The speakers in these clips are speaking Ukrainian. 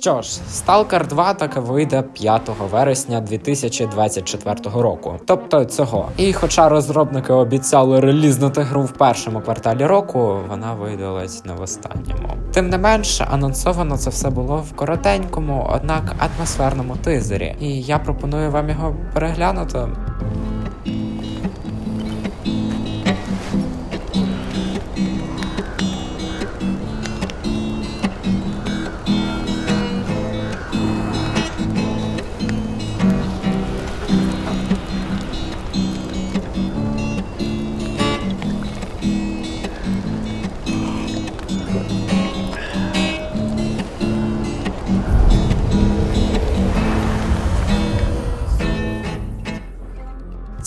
Що ж, Stalker 2 таки вийде 5 вересня 2024 року, тобто цього. І хоча розробники обіцяли релізнути гру в першому кварталі року, вона вийде ледь не в останньому. Тим не менш, анонсовано це все було в коротенькому, однак атмосферному тизері. І я пропоную вам його переглянути.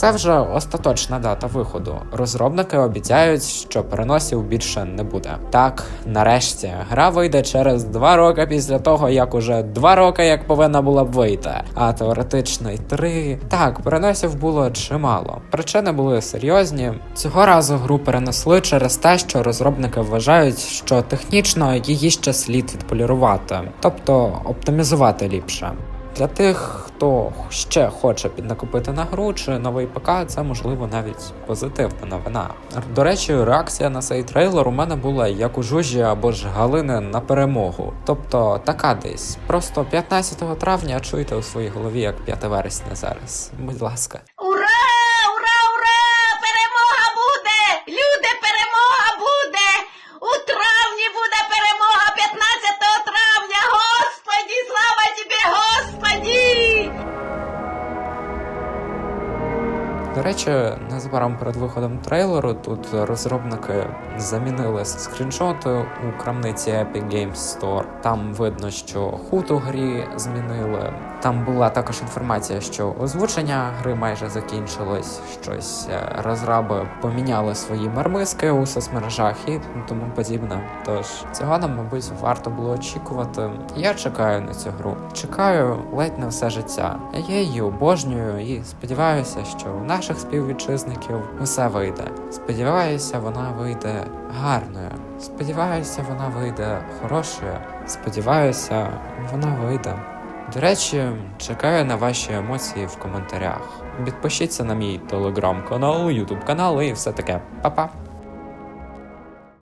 Це вже остаточна дата виходу. Розробники обіцяють, що переносів більше не буде. Так, нарешті, гра вийде через два роки після того, як уже два роки як повинна була б вийти. А теоретично й три. Так, переносів було чимало. Причини були серйозні. Цього разу гру перенесли через те, що розробники вважають, що технічно її ще слід відполірувати, тобто оптимізувати ліпше. Для тих, хто ще хоче піднакопити на гру чи новий ПК, це можливо навіть позитивна новина. До речі, реакція на цей трейлер у мене була як у жужі або ж Галини на перемогу. Тобто така десь. Просто 15 травня чуйте у своїй голові як 5 вересня зараз. Будь ласка. До речі, незабаром перед виходом трейлеру тут розробники замінили скріншоти у крамниці Epic Games Store. Там видно, що худ у грі змінили. Там була також інформація, що озвучення гри майже закінчилось. Щось е, розраби поміняли свої мармиски у соцмережах і тому подібне. Тож цього нам, мабуть, варто було очікувати. Я чекаю на цю гру. Чекаю ледь не все життя. Я її обожнюю і сподіваюся, що у наших співвітчизників усе вийде. Сподіваюся, вона вийде гарною. Сподіваюся, вона вийде хорошою. Сподіваюся, вона вийде. До речі, чекаю на ваші емоції в коментарях. Підпишіться на мій телеграм-канал, ютуб канал і все таке. Па-па!